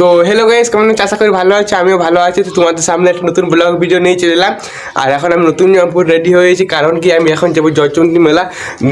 তো hello guys কেমন? আশা করি ভালো আছে, আমিও ভালো আছি। তো তোমাদের সামনে একটা নতুন ব্লগ ভিডিও নিয়ে চলে এলাম। আর এখন আমি নতুন জামপুর রেডি হয়েছি কারণ কি আমি এখন যাব জয়চন্ডী মেলা।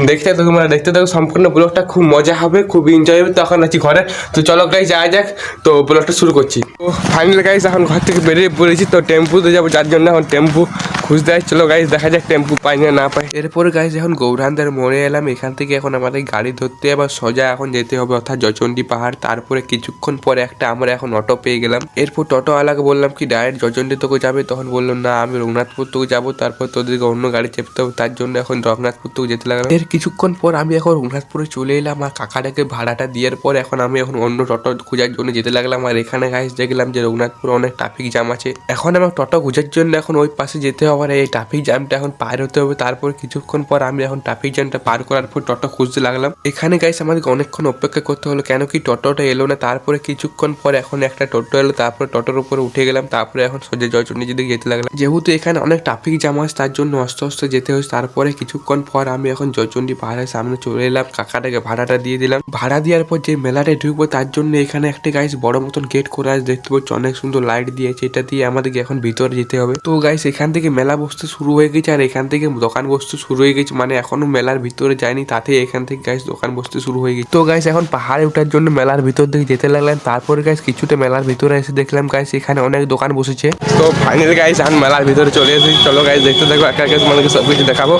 দেখতে থাকো তোমরা, দেখতে থাকো, সম্পূর্ণ ব্লগটা খুব মজা হবে, খুব এনজয় হবে। তো এখন আছি ঘরে। তো চলো গাইস যাওয়া যাক। তো ব্লগটা শুরু করছি। তো ফাইনাল গাইস এখন ঘর থেকে বেরিয়ে পড়েছি। তো টেম্পুতে যাব, যার জন্য এখন টেম্পু খুঁজতে চলো গাইস দেখা যাক টেম্পু পাই না না পাই। এরপরে গাইস এখন গৌরানদের মোড়ে এলাম। এখান থেকে এখন আমাদের গাড়ি ধরতে আবার সোজা এখন যেতে হবে অর্থাৎ জয়চন্ডী পাহাড়। তারপরে কিছুক্ষণ পরে একটা আমরা এখন অটো পেয়ে গেলাম। এরপর টোটোওয়ালাকে বললাম কি, ডাইরেক্ট জয়চন্ডী তোকে যাবে? তখন বলল, না, আমি রঘুনাথপুর তোকে যাব। তারপর তোদেরকে অন্য গাড়ি চেপতে হবে। তার জন্য এখন রঘুনাথপুর তোকে যেতে লাগলাম। এর কিছুক্ষণ পর আমি এখন রঘুনাথপুরে চলে এলাম। আর কাকাটাকে ভাড়াটা দেওয়ার পর এখন আমি এখন অন্য টোটো খোঁজার জন্য যেতে লাগলাম। আর এখানে গাইস দেখলাম যে রঘুনাথপুর অনেক ট্রাফিক জ্যাম আছে। এখন আমার টোটো খোঁজার জন্য এখন ওই পাশে যেতে হবে। আর এই ট্রাফিক জ্যামটা এখন পার হতে হবে। তারপর কিছুক্ষণ পর আমি এখন ট্রাফিক জ্যামটা পার করার পর টোটো খুঁজতে লাগলাম। এখানে গাইস আমাদেরকে অনেকক্ষণ অপেক্ষা করতে হলো, কেন কি টোটোটা এলো না? তারপরে কিছুক্ষণ পর এখন একটা টোটো এলো, তারপরে টোটোর উপরে উঠে গেলাম, তারপরে এখন সোজা জয়চন্ডী দিকে যেতে লাগলাম। যেহেতু এখানে অনেক ট্রাফিক জ্যাম আছে, তার জন্য আস্তে আস্তে যেতে হয়েছে। তারপরে কিছুক্ষণ পর আমি এখন জয়চন্ডী পাহাড়ের সামনে চলে এলাম, কাকাটাকে ভাড়াটা দিয়ে দিলাম। ভাড়া দেওয়ার পর যে মেলাটায় ঢুকবো, তার জন্য এখানে একটা গাইস বড় মতন গেট করা আছে, দেখতে পাচ্ছি অনেক সুন্দর লাইট দিয়েছে। এটা দিয়ে আমাদেরকে এখন ভিতরে যেতে হবে। তো গাইস এখান থেকে মেলা বসতে শুরু হয়ে গেছে আর এখান থেকে দোকান বসতে শুরু হয়ে গেছে। মানে এখনও মেলার ভিতরে যায়নি তাতে এখান থেকে গাইস দোকান বসতে শুরু হয়ে গেছে। তো গাইস এখন পাহাড়ে ওঠার জন্য মেলার ভিতর দিকে যেতে লাগলাম। তারপরে গাইস কিছুটা মেলার ভিতরে এসে দেখলাম গাইস এখানে অনেক দোকান বসেছে। তো ফাইনাল গাইস এখন মেলার ভিতরে চলে এসেছি। চলো গাইস দেখতে থাকব একা একা তোমাদেরকে সব কিছু দেখাবো।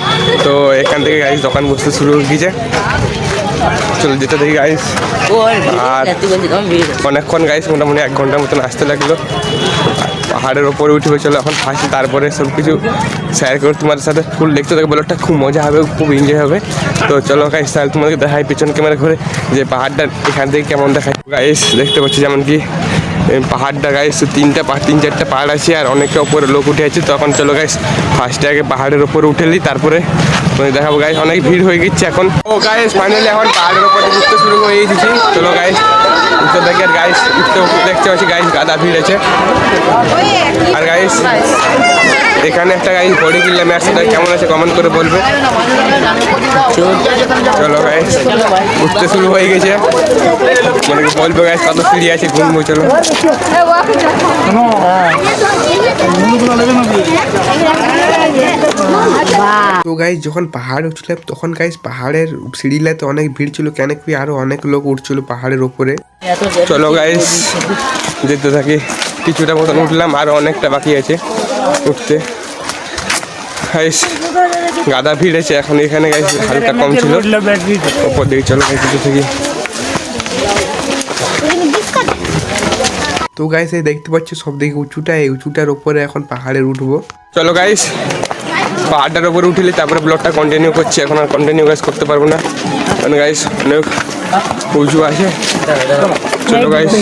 তো এখান থেকে গাইস দোকান বসতে শুরু হয়ে গেছে। চলো যেতে দেখি গাইস আর অনেকক্ষণ গাইস মোটামুটি এক ঘণ্টার মতন আসতে লাগল। পাহাড়ের ওপরে উঠে চলো, এখন ফাঁসি তারপরে সব কিছু শেয়ার করে তোমাদের সাথে। ফুল দেখতে থাকবে ব্লগটা খুব মজা হবে, খুব এনজয় হবে। তো চলো গাইস তাহলে তোমাদেরকে দেখাই পিছন ক্যামেরা ঘুরে যে পাহাড়টা এখান থেকে কেমন দেখায়। গাইস দেখতে পাচ্ছি যেমন কি পাহাড়টা গাইস তিনটা তিন চারটা পাহাড় আছে আর অনেকটা উপরে লোক উঠে আছে। তখন চলো গাইস ফার্স্টে আগে পাহাড়ের উপরে উঠেলি তারপরে তোমাদের দেখাবো গাইস অনেক ভিড় হয়ে গেছে এখন। ও গাইস ফাইনালি এখন পাহাড়ের উপরে উঠতে শুরু হয়ে দিয়েছি। চলো গাইস উঠতে থাকি আর গাইস উঠতে উঠতে দেখতে পাচ্ছি গাইস গাদা ভিড় আছে। আর গাইস এখানে একটা গাইস বডি কিনলাম একসাথে কেমন আছে কমেন্ট করে বলবে। চলো গাইস উঠতে শুরু হয়ে গেছে। মানে বলবে গাইস কত সিঁড়ি আছে ঘুরবো চলো। তো গাইস যখন পাহাড় উঠছিলাম তখন গাইস পাহাড়ের সিঁড়িলাতে অনেক ভিড় ছিল কেন কি আরও অনেক লোক উঠছিল পাহাড়ের ওপরে। চলো গাইস যেতে থাকি। কিছুটা মতন উঠলাম আরও অনেকটা বাকি আছে উঠতে। গাইস গাদা ভিড় আছে এখন এখানে গাইস হালকা কম ছিল। ওপর দিকে চলো গাইস যেতে থাকি। তো গাইস এই দেখতে পাচ্ছ সব দিকে উঁচুটা এই উঁচুটার উপরে এখন পাহাড়ে উঠবো। চলো গাইস পাহাড়টার উপরে উঠলে তারপরে ব্লগটা কন্টিনিউ করছি। এখন আর কন্টিনিউ কাজ করতে পারব না। গাইস অনেক আছে। চলো গাইস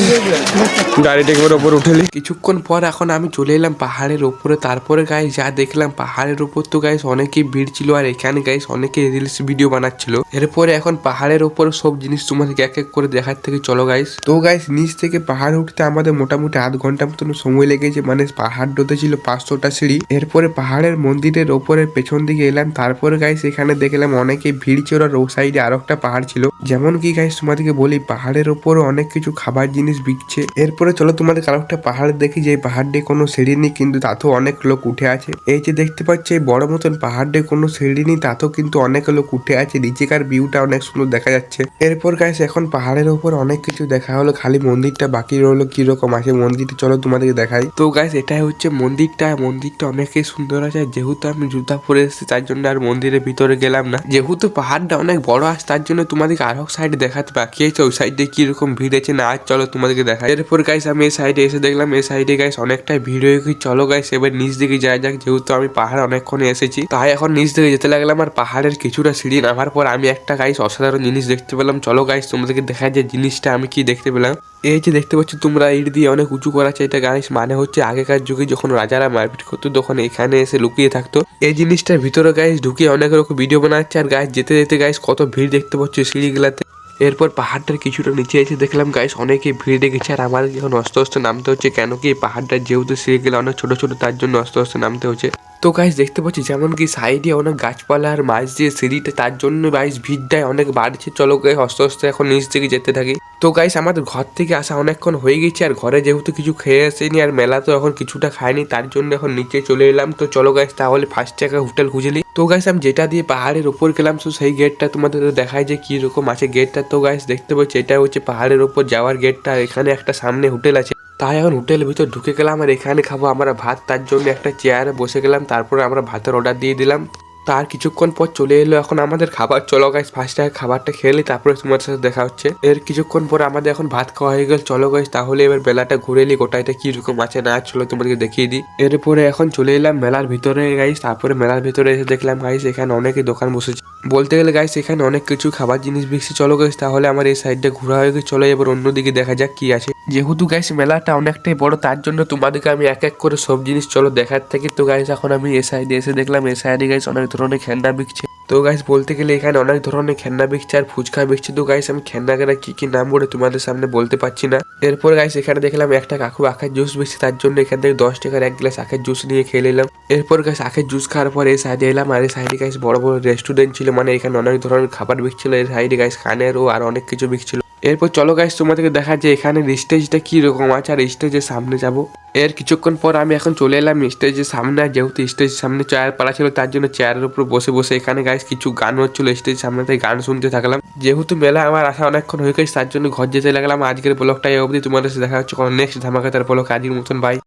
একবার ওপর উঠেলি কিছুক্ষণ পর এখন আমি চলে এলাম পাহাড়ের ওপরে তারপরে গাইস যা দেখলাম পাহাড়ের ওপর তো গাইস অনেকেই ভিড় ছিল। আর এখানে গাইস অনেকে রিলস ভিডিও বানাচ্ছিল। এরপরে এখন পাহাড়ের ওপরে সব জিনিস তোমাদেরকে এক এক করে দেখার থেকে চলো গাইস তো গাইস নিচ থেকে পাহাড় উঠতে আমাদের মোটামুটি আধ ঘণ্টা মতন সময় লেগেছে। মানে পাহাড় ডোতে ছিল পাঁচশোটা সিঁড়ি। এরপরে পাহাড়ের মন্দিরের ওপরে পেছন দিকে এলাম। তারপরে গাইস এখানে দেখলাম অনেকে ভিড় ছিল। আর ও সাইডে আরও একটা পাহাড় ছিল। যেমন কি গাইস তোমাদেরকে বলি, পাহাড়ের ওপরে অনেক কিছু খাবার জিনিস বিকছে। এরপরে চলো তোমাদের কারও একটা পাহাড় দেখি যে পাহাড়ে কোনো সিঁড়ি নেই, কিন্তু তাতেও অনেক লোক উঠে আছে। এই যে দেখতে পাচ্ছি, এই বড় মতন পাহাড়ে কোনো সিঁড়ি নেই, তাতেও কিন্তু অনেক লোক উঠে আছে। নিচেকার ভিউটা অনেক সুন্দর দেখা যাচ্ছে। এরপর গাইস এখন পাহাড়ের উপর অনেক কিছু দেখা হলো, খালি মন্দিরটা বাকি রইল কীরকম আছে মন্দিরটা চলো তোমাদেরকে দেখাই। তো গাইস এটাই হচ্ছে মন্দিরটা মন্দিরটা অনেকই সুন্দর আছে। যেহেতু আমি জুতা পরে এসেছি, তার জন্য আর মন্দিরের ভিতরে গেলাম না। যেহেতু পাহাড়টা অনেক বড় আছে, তার জন্য তোমাদেরকে আরও সাইড দেখাতে বাকি আছে। ওই সাইডে কীরকম ভিড় আছে না আজ চলো তোমাদেরকে দেখাই। এরপর গাইস আমি এই সাইডে এসে দেখলাম, এই সাইডে গাইস অনেকটাই ভিড় হয়ে গেছে। চলো গাইস এবার নিচ দিকে যাওয়া যাক। যেহেতু আমি পাহাড় অনেকক্ষণ এসেছি, তাই এখন নিচ দিকে যেতে লাগলাম আর পাহাড়ের কিছুটা সিঁড়ি নামার পর আমি একটা গাইস অসাধারণ জিনিস দেখতে পেলাম। চলো গাইস তোমাদেরকে দেখায় যে জিনিসটা আমি কি দেখতে পেলাম। এই যে দেখতে পাচ্ছ তোমরা, ইট দিয়ে অনেক উঁচু করা আছে। এটা গাইস মানে হচ্ছে আগেকার যুগে যখন রাজারা মারপিট করতো, তখন এখানে এসে লুকিয়ে থাকতো। এই জিনিসটার ভিতরে গাইস ঢুকিয়ে অনেক রকম ভিডিও বানাচ্ছে। আর গাইস যেতে যেতে গাইস কত ভিড় পাচ্ছ সিঁড়িগুলাতে। এরপর পাহাড়টার কিছুটা নিচে এসে দেখলাম, গাইস অনেকে ভিড় দেখেছে আর আমার এখন অস্ত অস্তে নামতে হচ্ছে, কেন কি পাহাড়টা যেহেতু সিঁড়িগুলো অনেক ছোট ছোট, তার জন্য অস্ত অস্তে নামতে হচ্ছে। তো গাইস দেখতে পাচ্ছি যেমন কি সাইডে অনেক গাছপালা আর মাছ দিয়ে সিঁড়িটা, তার জন্য গাইস ভিড়টায় অনেক বাড়ছে। চলো গাইস অস্ত অস্ত এখন নিচ থেকে যেতে থাকি। তো গাইস আমাদের ঘর থেকে আসা অনেকক্ষণ হয়ে গেছে, আর ঘরে যেহেতু কিছু খেয়ে আসেনি, আর মেলা তো এখন কিছুটা খায়নি, তার জন্য এখন নিচে চলে এলাম। তো চলো গাইস তাহলে ফার্স্ট একটা হোটেল খুঁজে খুঁজলি তো গাইস আমি যেটা দিয়ে পাহাড়ের ওপর গেলাম তো সেই গেটটা তোমাদের দেখায় যে কি রকম আছে গেটটা তো গাইস দেখতে পাচ্ছি, এটা হচ্ছে পাহাড়ের ওপর যাওয়ার গেটটা এখানে একটা সামনে হোটেল আছে। তাই এখন হোটেলের ভিতর ঢুকে গেলাম, আর এখানে খাব আমরা ভাত, তার জন্য একটা চেয়ারে বসে গেলাম, তারপরে আমরা ভাতের অর্ডার দিয়ে দিলাম। তার কিছুক্ষণ পর চলে এলো এখন আমাদের খাবার। চলো গাইস ফার্স্ট আগে খাবারটা খেলি তারপরে তোমার সাথে দেখা হচ্ছে। এর কিছুক্ষণ পর আমাদের এখন ভাত খাওয়া হয়ে গেল। চলো গাইস তাহলে এবার বেলাটা ঘুরে এলি গোটা এটা কি রকম আছে না চলো তোমাদেরকে দেখিয়ে দিই। এরপরে এখন চলে এলাম মেলার ভিতরে গাইস তারপরে মেলার ভিতরে এসে দেখলাম গাইস এখানে অনেকে দোকান বসেছে। বলতে গেলে গাইস এখানে অনেক কিছু খাবার জিনিস বিকছে চলো গাইস তাহলে আমার এই সাইডটা ঘোরা হয়ে গেছে। চলো এবার অন্যদিকে দেখা যাক কি আছে। যেহেতু গাইস মেলাটা অনেকটাই বড়, তার জন্য তোমাদেরকে আমি এক এক করে সব জিনিস, চলো দেখার থেকে। তো গাইস এখন আমি এ সাইডে এসে দেখলাম এ সাইডে গাইস অনেক ধরনের খেলনা বিকছে। তো গাইস বলতে গেলে এখানে অনেক ধরনের খেলনা বিকছে আর ফুচকা বিকছে। তো গাইস আমি খেলনাগুলো কি কি নাম বলে তোমাদের সামনে বলতে পারছি না। এরপর গাইস এখানে দেখলাম একটা কাকু আখের জুস বিকছে, তার জন্য এখান থেকে দশ টাকার এক গ্লাস আখের জুস নিয়ে খেয়ে নিলাম। এরপর গাইস আখের জুস খাওয়ার পর এই সাইডে এলাম, আর এই সাইডে গাইস বড় বড় রেস্টুরেন্ট ছিল মানে এখানে অনেক ধরনের খাবার বিকছিল। এই সাইডে গাইস খানের ও আর অনেক কিছু বিকছিল। এরপর চলো গাইস তোমাদেরকে দেখা যে এখানে স্টেজটা কি রকম আছে আর স্টেজের সামনে যাব। এর কিছুক্ষণ পর আমি এখন চলে এলাম স্টেজের সামনে আর যেহেতু স্টেজের সামনে চেয়ার পাড়া ছিল, তার জন্য চেয়ারের উপর বসে বসে এখানে গাইস কিছু গান হচ্ছিল স্টেজের সামনে তাই গান শুনতে থাকলাম। যেহেতু মেলা আমার আসা অনেকক্ষণ হয়ে গেছে, তার জন্য ঘর যেতে লাগলাম। আজকের ব্লগটা এই অবধি, তোমাদের সাথে দেখা হচ্ছে নেক্সট ধামাকাতার ব্লগ আজকের মতন বাই